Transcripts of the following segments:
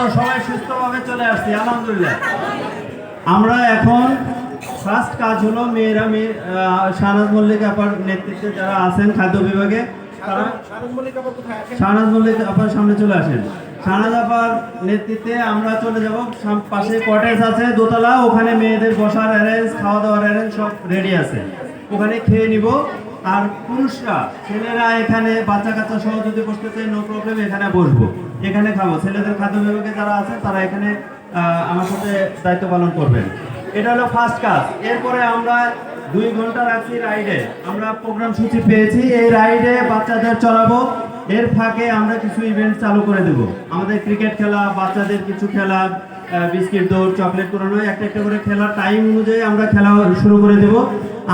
তো সবাই সুস্থভাবে চলে আসছি, আলহামদুলিল্লাহ। আমরা এখন ফার্স্ট কাজ হলো মেয়েরা মেয়ে শাহনাজ মল্লিক আপার নেতৃত্বে যারা আছেন খাদ্য বিভাগে, তারা শাহনাজ মল্লিক আপার সামনে চলে আসেন। শাহনাজ আপার নেতৃত্বে আমরা চলে যাব পাশে কটেজ আছে, দোতলা, ওখানে মেয়েদের বসার অ্যারেঞ্জ খাওয়া দাওয়ার অ্যারেঞ্জ সব রেডি আছে। ওখানে খেয়ে নিব। আর পুরুষরা, ছেলেরা এখানে বাচ্চা কাচ্চা সহ যদি বসতে চাই নো প্রবলেম এখানে বসবো। এখানে খাব। ছেলেদের খাদ্য বিভাগে যারা আছে, তারা এখানে আমার সাথে দায়িত্ব পালন করবেন। এটা হলো ফার্স্ট কাজ এরপরে আমরা দুই ঘণ্টা রাখছি রাইডে আমরা প্রোগ্রাম সূচি পেয়েছি। এই রাইডে বাচ্চাদের চলাবো এর ফাঁকে আমরা কিছু ইভেন্ট চালু করে দেব। আমাদের ক্রিকেট খেলা, বাচ্চাদের কিছু খেলা বিস্কিট, দৌড়, চকলেট করানো একটা একটা করে খেলার টাইম অনুযায়ী আমরা খেলা শুরু করে দেব।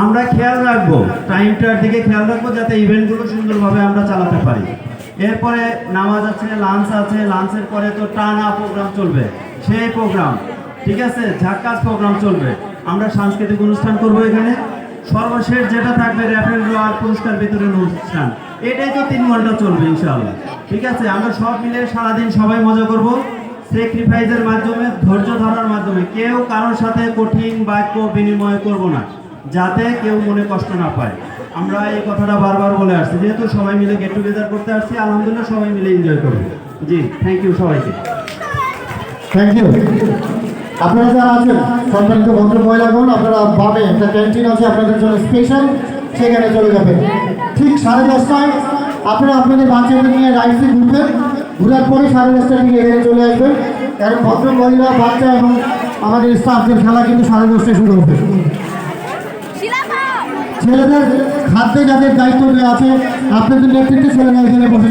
আমরা খেয়াল রাখব টাইমটার দিকে খেয়াল রাখব যাতে ইভেন্টগুলো সুন্দরভাবে আমরা চালাতে পারি। এরপরে নামাজ আছে লাঞ্চ আছে লাঞ্চের পরে তো টানা প্রোগ্রাম চলবে। সেই প্রোগ্রাম ঠিক আছে? ঝাক্কাস প্রোগ্রাম চলবে। আমরা সাংস্কৃতিক অনুষ্ঠান করব এখানে। সর্বশেষ যেটা থাকবে র্যাফেল আর পুরস্কার বিতরণ অনুষ্ঠান। এটাই তো তিন ঘণ্টা চলবে, ইনশাআল্লাহ। ঠিক আছে? আমরা সব মিলে সারাদিন সবাই মজা করব। স্যাক্রিফাইসের মাধ্যমে, ধৈর্য ধরার মাধ্যমে, কেউ কারোর সাথে কঠিন বাক্য বিনিময় করব না, যাতে কেউ মনে কষ্ট না পায়। আমরা এই কথাটা বারবার বলে আসছি, যেহেতু সবাই মিলে গেট টুগেদার করতে আসছি, আলহামদুলিল্লাহ সবাই মিলে এনজয় করব। জি থ্যাংক ইউ সবাইকে। থ্যাংক ইউ আপনারা যারা আছেন, সম্মানিত ভদ্র মহিলাগণ আপনারা বামে একটা ক্যান্টিন আছে, আপনাদের জন্য স্পেশাল সেখানে চলে যাবেন। ঠিক সাড়ে দশটায় আপনারা আপনাদের বাচ্চাদের নিয়ে রাইডসে ঘুরবেন ঘুরার পরে সাড়ে দশটার দিকে এখানে চলে আসবেন। কারণ ভদ্র মহিলা বাচ্চা এবং আমাদের স্টাফদের খেলা কিন্তু সাড়ে দশটায় শুরু হবে। ছেলেদের খাদ্যে যাদের দায়িত্ব আছে আপনাদের নেতৃত্বে ছেলেরা এখানে বসে